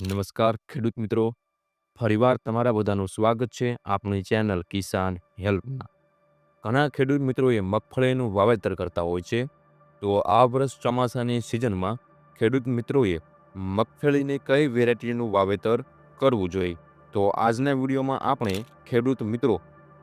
નમસ્કાર, ખેડૂત મિત્રો. ફરીવાર તમારા બધાનું સ્વાગત છે આપણી ચેનલ કિસાન હેલ્પના. ઘણા ખેડૂત મિત્રોએ મગફળીનું વાવેતર કરતા હોય છે. તો આ વર્ષ ચોમાસાની સિઝનમાં ખેડૂત મિત્રોએ મગફળીની કઈ વેરાયટીનું વાવેતર કરવું જોઈએ? તો આજના વિડીયોમાં આપણે ખેડૂત મિત્રો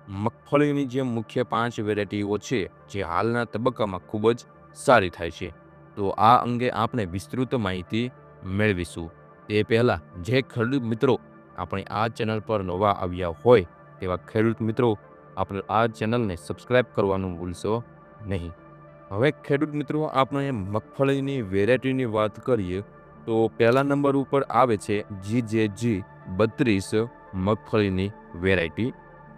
મગફળીની જે મુખ્ય પાંચ વેરાયટીઓ છે જે હાલના તબક્કામાં ખૂબ જ સારી થાય છે. તો આ અંગે આપણે વિસ્તૃત માહિતી મેળવીશું. તે પહેલાં જે ખેડૂત મિત્રો આપણે આ ચેનલ પર નવા આવ્યા હોય તેવા ખેડૂત મિત્રો આપણે આ ચેનલને સબસ્ક્રાઈબ કરવાનું ભૂલશો નહીં. હવે ખેડૂત મિત્રો આપણે મગફળીની વેરાયટીની વાત કરીએ તો પહેલા નંબર ઉપર આવે છે જી જે જી બત્રીસ મગફળીની વેરાયટી,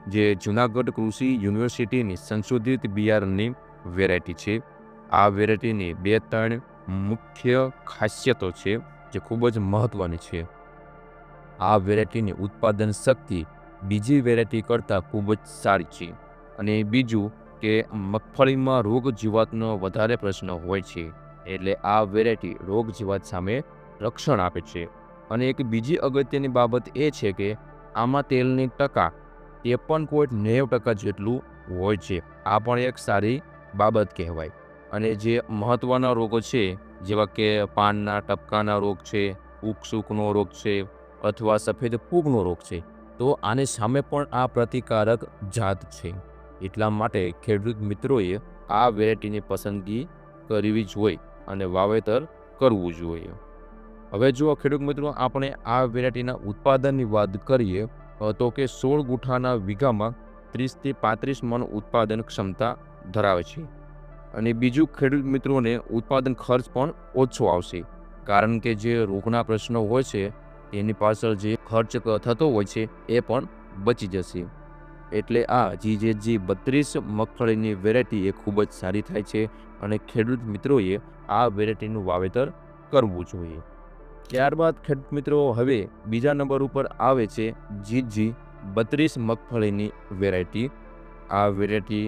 જે જુનાગઢ કૃષિ યુનિવર્સિટીની સંશોધિત બિયારણની વેરાયટી છે. આ વેરાયટીની બે ત્રણ મુખ્ય ખાસિયતો છે. જે ખૂબ જ મહત્ત્વની છે. આ વેરાયટીની ઉત્પાદન શક્તિ બીજી વેરાયટી કરતાં ખૂબ જ સારી છે. અને બીજું કે મગફળીમાં રોગ જીવાતનો વધારે પ્રશ્ન હોય છે, એટલે આ વેરાયટી રોગ જીવાત સામે રક્ષણ આપે છે. અને એક બીજી અગત્યની બાબત એ છે કે આમાં તેલની ટકા ત્રેપન પોઈન્ટ નેવ ટકા જેટલું હોય છે. આ પણ એક સારી બાબત કહેવાય. અને જે મહત્ત્વના રોગો છે, જેવા કે પાનના ટપકાના રોગ છે ઉકસુકનો રોગ છે, અથવા સફેદ ફૂગનો રોગ છે, તો આની સામે પણ આ પ્રતિકારક જાત છે. એટલા માટે ખેડૂત મિત્રોએ આ વેરાયટીની પસંદગી કરવી જોઈએ અને વાવેતર કરવું જોઈએ. હવે જો ખેડૂત મિત્રો આપણે આ વેરાયટીના ઉત્પાદનની વાત કરીએ, તો કે સોળ ગુઠાના વીઘામાં ત્રીસથી પાંત્રીસ મણ ઉત્પાદન ક્ષમતા ધરાવે છે. અને બીજું, ખેડૂત મિત્રોને ઉત્પાદન ખર્ચ પણ ઓછો આવશે. કારણ કે જે રોગના પ્રશ્નો હોય છે, એની પાછળ જે ખર્ચ થતો હોય છે, એ પણ બચી જશે. એટલે આ જી જે જી બત્રીસ મગફળીની વેરાયટી એ ખૂબ જ સારી થાય છે અને ખેડૂત મિત્રોએ આ વેરાયટીનું વાવેતર કરવું જોઈએ. ત્યારબાદ ખેડૂત મિત્રો હવે બીજા નંબર ઉપર આવે છે જી જી બત્રીસ મગફળીની વેરાયટી. આ વેરાયટી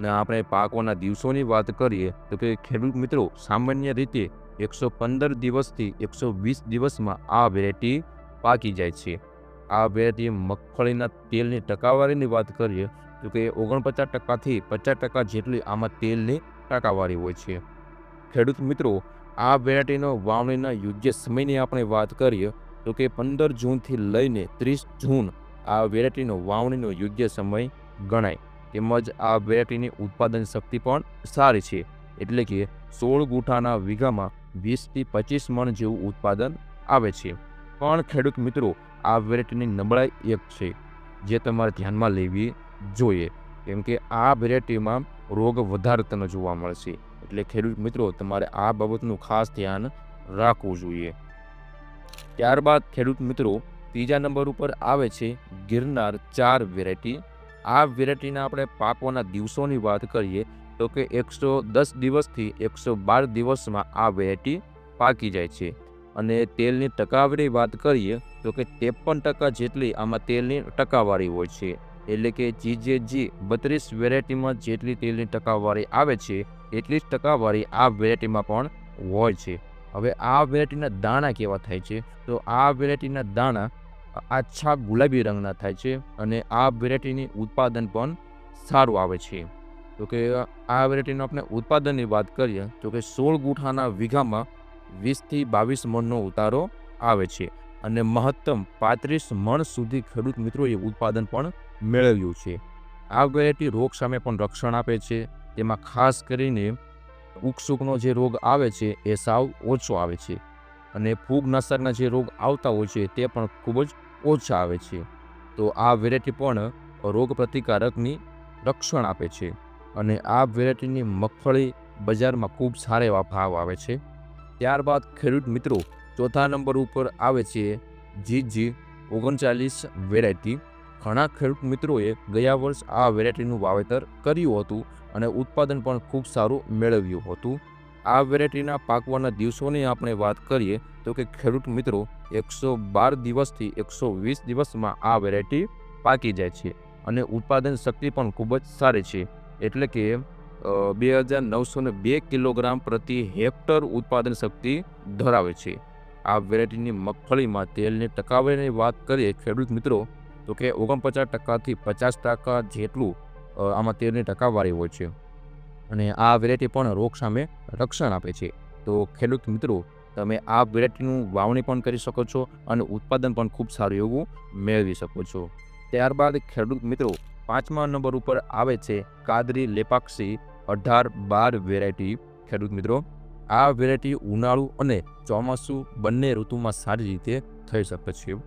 ને આપણે પાકોના દિવસોની વાત કરીએ તો કે ખેડૂત મિત્રો, સામાન્ય રીતે એકસો પંદર દિવસથી એકસો વીસ દિવસમાં આ વેરાયટી પાકી જાય છે. આ વેરાયટી મગફળીના તેલની ટકાવારીની વાત કરીએ તો કે ઓગણપચાસ ટકાથી પચાસ ટકા જેટલી આમાં તેલની ટકાવારી હોય છે. ખેડૂત મિત્રો, આ વેરાયટીનો વાવણીના યોગ્ય સમયની આપણે વાત કરીએ તો કે પંદર જૂનથી લઈને ત્રીસ જૂન આ વેરાયટીનો વાવણીનો યોગ્ય સમય ગણાય. તેમજ આ વેરાયટીની ઉત્પાદન શક્તિ પણ સારી છે. એટલે કે સોળ ગુઠાના વીઘામાં વીસથી પચીસ મણ જેવું ઉત્પાદન આવે છે. પણ ખેડૂત મિત્રો, આ વેરાયટીની નબળાઈ એક છે, જે તમારે ધ્યાનમાં લેવી જોઈએ. કેમ કે આ વેરાયટીમાં રોગ વધારે જોવા મળશે. એટલે ખેડૂત મિત્રો, તમારે આ બાબતનું ખાસ ધ્યાન રાખવું જોઈએ. ત્યારબાદ ખેડૂત મિત્રો, ત્રીજા નંબર ઉપર આવે છે ગિરનાર ચાર વેરાયટી આ વેરાયટીના આપણે પાકોના દિવસોની વાત કરીએ તો કે એકસો દસ દિવસથી એકસો બાર દિવસમાં આ વેરાયટી પાકી જાય છે. અને તેલની ટકાવારી વાત કરીએ તો કે ત્રેપન ટકા જેટલી આમાં તેલની ટકાવારી હોય છે. એટલે કે જી જે જી બત્રીસ વેરાયટીમાં જેટલી તેલની ટકાવારી આવે છે, એટલી જ ટકાવારી આ વેરાયટીમાં પણ હોય છે. હવે આ વેરાયટીના દાણા કેવા થાય છે? તો આ વેરાયટીના દાણા આછા ગુલાબી રંગના થાય છે અને આ વેરાયટીની ઉત્પાદન પણ સારું આવે છે. તો કે આ વેરાયટીનું આપણે ઉત્પાદનની વાત કરીએ, તો કે સોળ ગુઠાના વીઘામાં વીસથી બાવીસ મણનો ઉતારો આવે છે અને મહત્તમ પાંત્રીસ મણ સુધી ખેડૂત મિત્રોએ ઉત્પાદન પણ મેળવ્યું છે. આ વેરાયટી રોગ સામે પણ રક્ષણ આપે છે. તેમાં ખાસ કરીને ઉકસુકનો જે રોગ આવે છે એ સાવ ઓછો આવે છે અને ફૂગ ફૂગનાશકના જે રોગ આવતા હોય છે તે પણ ખૂબ જ ઓછા આવે છે. તો આ વેરાયટી પણ રોગપ્રતિકારકની રક્ષણ આપે છે અને આ વેરાયટીની મગફળી બજારમાં ખૂબ સારા એવા ભાવ આવે છે. ત્યારબાદ ખેડૂત મિત્રો, ચોથા નંબર ઉપર આવે છે જી જી ઓગણચાલીસ વેરાયટી ઘણા ખેડૂત મિત્રોએ ગયા વર્ષ આ વેરાયટીનું વાવેતર કર્યું હતું અને ઉત્પાદન પણ ખૂબ સારું મેળવ્યું હતું. આ વેરાયટીના પાકવાના દિવસોની આપણે વાત કરીએ તો કે ખેડૂત મિત્રો એકસો બાર દિવસથી એકસો વીસ દિવસમાં આ વેરાયટી પાકી જાય છે અને ઉત્પાદન શક્તિ પણ ખૂબ જ સારી છે. એટલે કે બે હજાર નવસો ને બે કિલોગ્રામ પ્રતિ હેક્ટર ઉત્પાદન શક્તિ ધરાવે છે. આ વેરાયટીની મગફળીમાં તેલની ટકાવારીની વાત કરીએ ખેડૂત મિત્રો, તો કે ઓગણપચાસ ટકાથી પચાસ ટકા જેટલું આમાં તેલની ટકાવારી હોય છે. અને આ વેરાયટી પણ રોગ સામે રક્ષણ આપે છે. તો ખેડૂત મિત્રો, તમે આ વેરાયટીનું વાવણી પણ કરી શકો છો અને ઉત્પાદન પણ ખૂબ સારું એવું મેળવી શકો છો. ત્યારબાદ ખેડૂત મિત્રો, પાંચમા નંબર ઉપર આવે છે કાદરી લેપાક્ષી અઢાર બાર વેરાયટી ખેડૂત મિત્રો, આ વેરાયટી ઉનાળુ અને ચોમાસું બંને ઋતુમાં સારી રીતે થઈ શકે છે.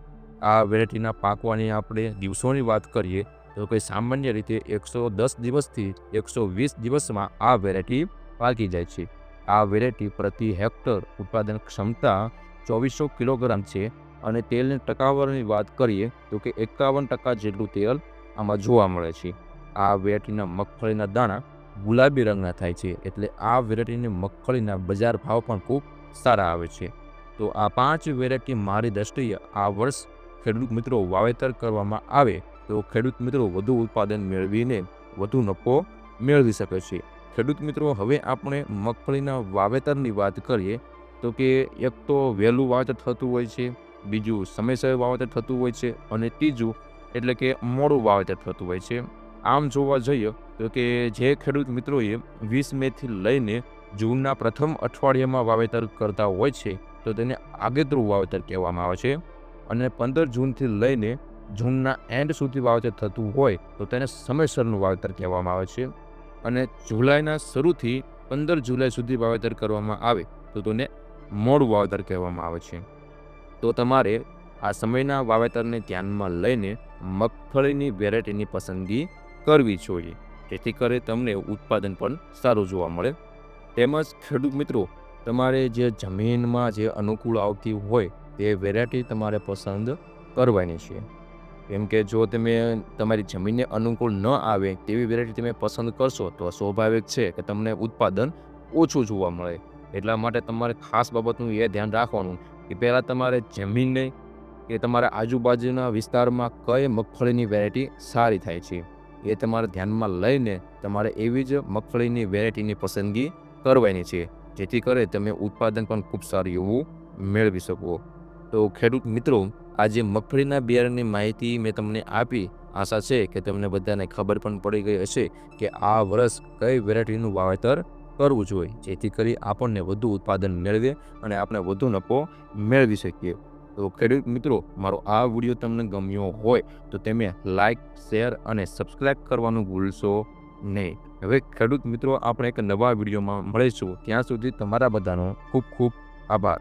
આ વેરાયટીના પાકવાની આપણે દિવસોની વાત કરીએ તો કે સામાન્ય રીતે એકસો દસ દિવસથી એકસો વીસ દિવસમાં આ વેરાયટી પાકી જાય છે. આ વેરાયટી પ્રતિ હેક્ટર ઉત્પાદન ક્ષમતા ચોવીસો કિલોગ્રામ છે અને તેલની ટકાવારીની વાત કરીએ તો કે એકાવન ટકા જેટલું તેલ આમાં જોવા મળે છે. આ વેરાયટીના મગફળીના દાણા ગુલાબી રંગના થાય છે એટલે આ વેરાયટીની મગફળીના બજાર ભાવ પણ ખૂબ સારા આવે છે. તો આ પાંચ વેરાયટી મારી દ્રષ્ટિએ આ વર્ષ ખેડૂત મિત્રો વાવેતર કરવામાં આવે તો ખેડૂત મિત્રો વધુ ઉત્પાદન મેળવીને વધુ નફો મેળવી શકે છે. ખેડૂત મિત્રો, હવે આપણે મગફળીના વાવેતરની વાત કરીએ તો કે એક તો વહેલું વાવેતર થતું હોય છે, બીજું સમયસર વાવેતર થતું હોય છે અને ત્રીજું એટલે કે મોડું વાવેતર થતું હોય છે. આમ જોવા જઈએ તો કે જે ખેડૂત મિત્રોએ વીસ મેથી લઈને જૂનના પ્રથમ અઠવાડિયામાં વાવેતર કરતા હોય છે તો તેને આગેતરું વાવેતર કહેવામાં આવે છે. અને પંદર જૂનથી લઈને જૂનના એન્ડ સુધી વાવેતર થતું હોય તો તેને સમયસરનું વાવેતર કહેવામાં આવે છે અને જુલાઈના શરૂથી પંદર જુલાઈ સુધી વાવેતર કરવામાં આવે તો તેને મોડું વાવેતર કહેવામાં આવે છે. તો તમારે આ સમયના વાવેતરને ધ્યાનમાં લઈને મગફળીની વેરાયટીની પસંદગી કરવી જોઈએ. જેથી કરે તમને ઉત્પાદન પણ સારું જોવા મળે. તેમજ ખેડૂત મિત્રો, તમારે જે જમીનમાં જે અનુકૂળ આવતી હોય તે વેરાયટી તમારે પસંદ કરવાની છે. કેમ કે જો તમે તમારી જમીનને અનુકૂળ ન આવે તેવી વેરાયટી તમે પસંદ કરશો તો સ્વાભાવિક છે કે તમને ઉત્પાદન ઓછું જોવા મળે. એટલા માટે તમારે ખાસ બાબતનું એ ધ્યાન રાખવાનું કે પહેલાં તમારે જમીનને કે તમારા આજુબાજુના વિસ્તારમાં કઈ મગફળીની વેરાયટી સારી થાય છે એ તમારે ધ્યાનમાં લઈને તમારે એવી જ મગફળીની વેરાયટીની પસંદગી કરવાની છે, જેથી કરી તમે ઉત્પાદન પણ ખૂબ સારું એવું મેળવી શકો. તો ખેડૂત મિત્રો આજે મગફળીના બિયારણની માહિતી મેં તમને આપી. આશા છે કે તમને બધાને ખબર પણ પડી ગઈ હશે કે આ વર્ષ કઈ વેરાયટીનું વાવેતર કરવું જોઈએ, જેથી કરી આપણને વધુ ઉત્પાદન મેળવે અને આપણે વધુ નફો મેળવી શકીએ. તો ખેડૂત મિત્રો, મારો આ વીડિયો તમને ગમ્યો હોય તો તમે લાઈક, શેર અને સબસ્ક્રાઈબ કરવાનું ભૂલશો નહીં. હવે ખેડૂત મિત્રો, આપણે એક નવા વિડીયોમાં મળીશું. ત્યાં સુધી તમારા બધાનો ખૂબ ખૂબ આભાર.